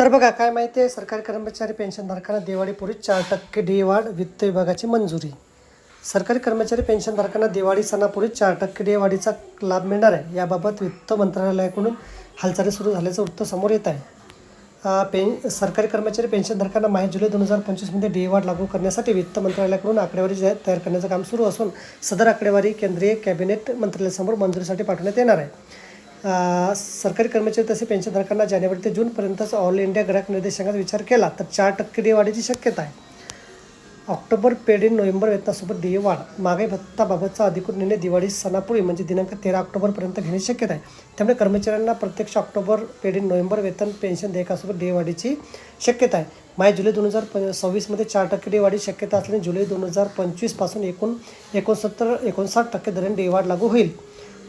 तर बघा काय माहिती आहे? सरकारी कर्मचारी पेन्शनधारकांना दिवाळीपूर्वी चार टक्के डी वाढ वित्त विभागाची मंजुरी. सरकारी कर्मचारी पेन्शनधारकांना दिवाळी सणापूर्वी चार टक्के डी वाढीचा लाभ मिळणार आहे. याबाबत वित्त मंत्रालयाकडून हालचाली सुरू झाल्याचं वृत्त समोर येत आहे. पेन सरकारी कर्मचारी पेन्शनधारकांना माहे जुलै दोन हजार पंचवीसमध्ये डी वाढ लागू करण्यासाठी वित्त मंत्रालयाकडून आकडेवारी जाहीर तयार करण्याचं काम सुरू असून सदर आकडेवारी केंद्रीय कॅबिनेट मंत्रालयासमोर मंजुरीसाठी पाठवण्यात येणार आहे. सरकारी कर्मचारी तसे पेन्शनधारकांना जानेवारी ते जूनपर्यंतच ऑल इंडिया ग्राहक निर्देशांकात विचार केला तर चार टक्के डे वाढीची शक्यता आहे. ऑक्टोबर पेड इन नोव्हेंबर वेतनासोबत देय वाढ. महागाई भत्ताबाबतचा अधिकृत निर्णय दिवाळी सणापूर्वी म्हणजे दिनांक तेरा ऑक्टोबरपर्यंत घेण्याची शक्यता आहे. त्यामुळे कर्मचाऱ्यांना प्रत्यक्ष ऑक्टोबर पेड इन नोव्हेंबर वेतन पेन्शन देयकासोबत डी वाढीची शक्यता आहे. माय जुलै दोन हजार प सव्वीसमध्ये चार टक्के डे वाढीची शक्यता असल्याने जुलै दोन हजार पंचवीसपासून एकूण एकोणसत्तर एकोणसाठ टक्के दरम्यान डी वाढ लागू होईल.